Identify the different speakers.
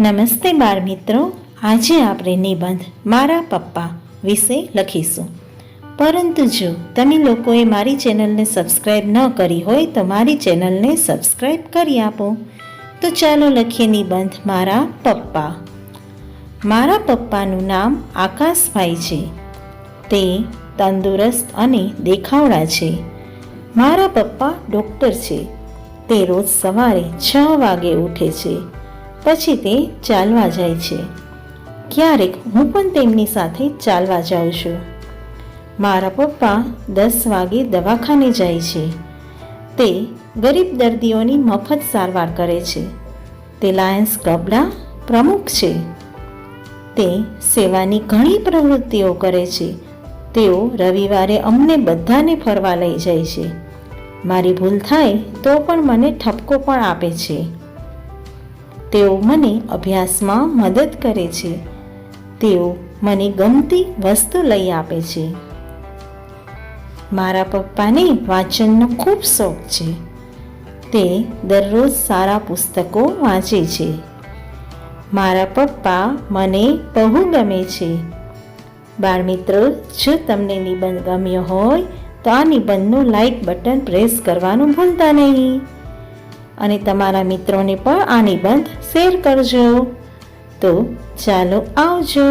Speaker 1: નમસ્તે બાળ મિત્રો. આજે આપણે નિબંધ મારા પપ્પા વિશે લખીશું. પરંતુ જો તમે લોકોએ મારી ચેનલને સબસ્ક્રાઈબ ન કરી હોય તો મારી ચેનલને સબસ્ક્રાઈબ કરી આપો. તો ચાલો લખીએ નિબંધ મારા પપ્પા. મારા પપ્પાનું નામ આકાશભાઈ છે. તે તંદુરસ્ત અને દેખાવડા છે. મારા પપ્પા ડૉક્ટર છે. તે રોજ સવારે છ વાગે ઉઠે છે. પછી તે ચાલવા જાય છે. ક્યારેક હું પણ તેમની સાથે ચાલવા જાઉં છું. મારા પપ્પા દસ વાગે દવાખાને જાય છે. તે ગરીબ દર્દીઓની મફત સારવાર કરે છે. તે લાયન્સ ક્લબના પ્રમુખ છે. તે સેવાની ઘણી પ્રવૃત્તિઓ કરે છે. તેઓ રવિવારે અમને બધાને ફરવા લઈ જાય છે. મારી ભૂલ થાય તો પણ મને ઠપકો પણ આપે છે. તેઓ મને અભ્યાસમાં મદદ કરે છે. તેઓ મને ગમતી વસ્તુ લઈ આપે છે. મારા પપ્પાને વાંચનનો ખૂબ શોખ છે. તે દરરોજ સારા પુસ્તકો વાંચે છે. મારા પપ્પા મને બહુ ગમે છે. બાળમિત્રો જો તમને નિબંધ ગમ્યો હોય, તો આ નિબંધનું લાઈક બટન પ્રેસ કરવાનું ભૂલતા નહીં. અને તમારા મિત્રોને પણ આ નિબંધ શેર કરજો. તો ચાલો આવજો.